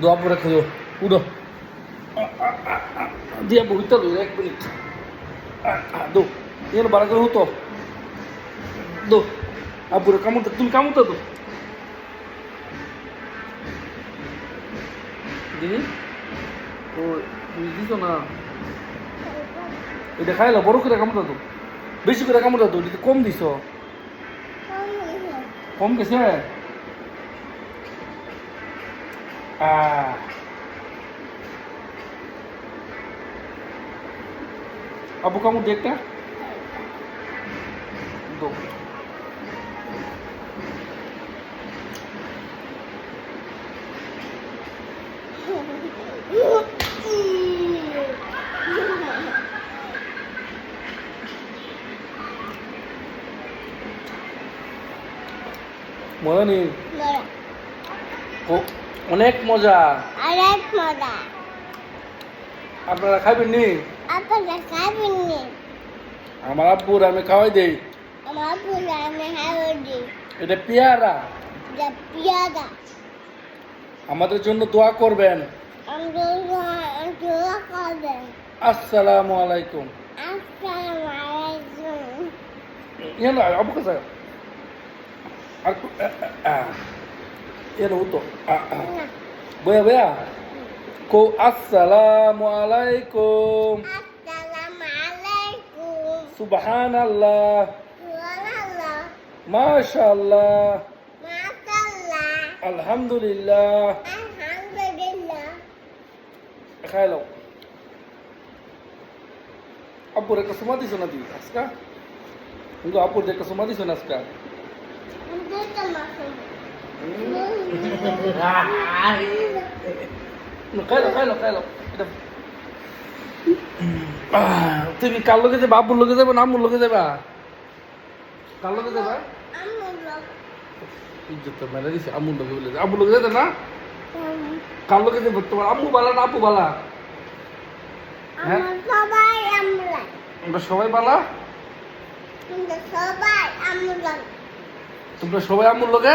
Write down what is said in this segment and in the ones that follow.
দোয়া পরে খোঁজো উঠো। দিয়ে বইতে দু এক মিনিট। দো এর বারো করে হতো দো আপুরে কামুতে তুমি কামুতে তো। দিদি ও তুমি দিছ না? এটা খাইলা বড় করে কামুতে তো। বেশি করে কামুতে তো কম দিছ। কম গেছে? আহ আব্বু কামড় দে একটা দো মজা নেই ও- অনেক মজা। অনেক মজা। আপনারা খাবেন নি? আপনারা খাবেন নি? আমার আব্বুর আমি খাওয়াই দেই। আমার আব্বুর আমি খাওয়াই দেই। এটা পেয়ারা। এটা পেয়ারা। আমাদের জন্য দোয়া করবেন। আসসালামু আলাইকুম। আসসালামু আলাইকুম। ইয়ালা আবু কাসা আর এর উতো বয়া বয়া কো আসসালামু আলাইকুম সুবহানাল্লাহ মাশাআল্লাহ আলহামদুলিল্লাহ খাই লও আপুর একটা সময় দিছো দিবি আজকা কিন্তু আপুর একটা সময় দিছো আজকা তুমি কার লগে যাবা? আব্বুর লগে যাবা না আম্মুর লগে যাবা? কার লগে যাবা? ইজ্জত মেরে দিছে আম্মুর লগে বলে যাবে না? কার লগে যাবে তোমার আম্মু বালা না আব্বু বালা? হ্যাঁ? আমরা সবাই বালা? তোমরা সবাই আম্মুর লগে?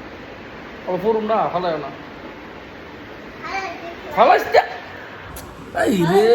ও ফরুম না ভালো না। ফালাইস এই রে।